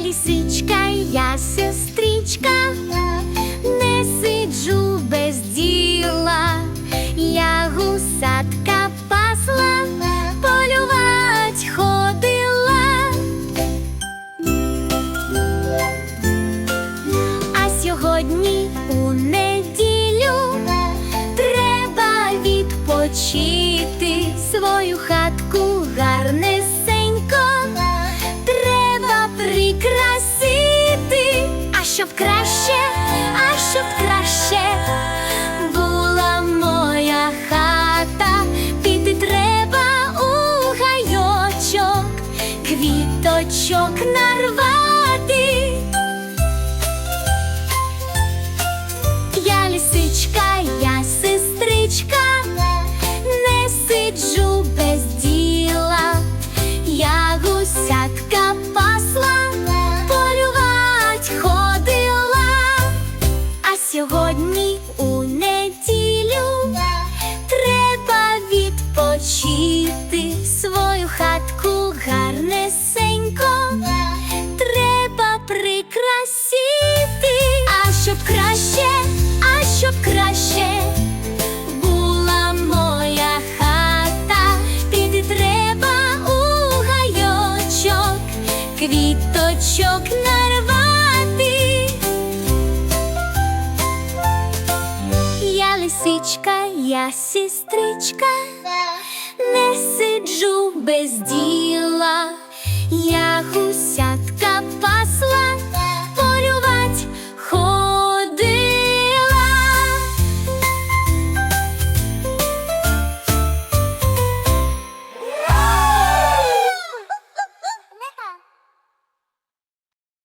лисичка, я сестричка, не сиджу без діла, я гусатка пасла, полювать ходила. А сьогодні у неділю треба відпочити свою хатку гарнесенько. Щоб краще, а щоб краще була моя хата, піти треба у гайочок, квіточок нарвати. Квіточок нарвати. Я лисичка, я сестричка, не сиджу без діла.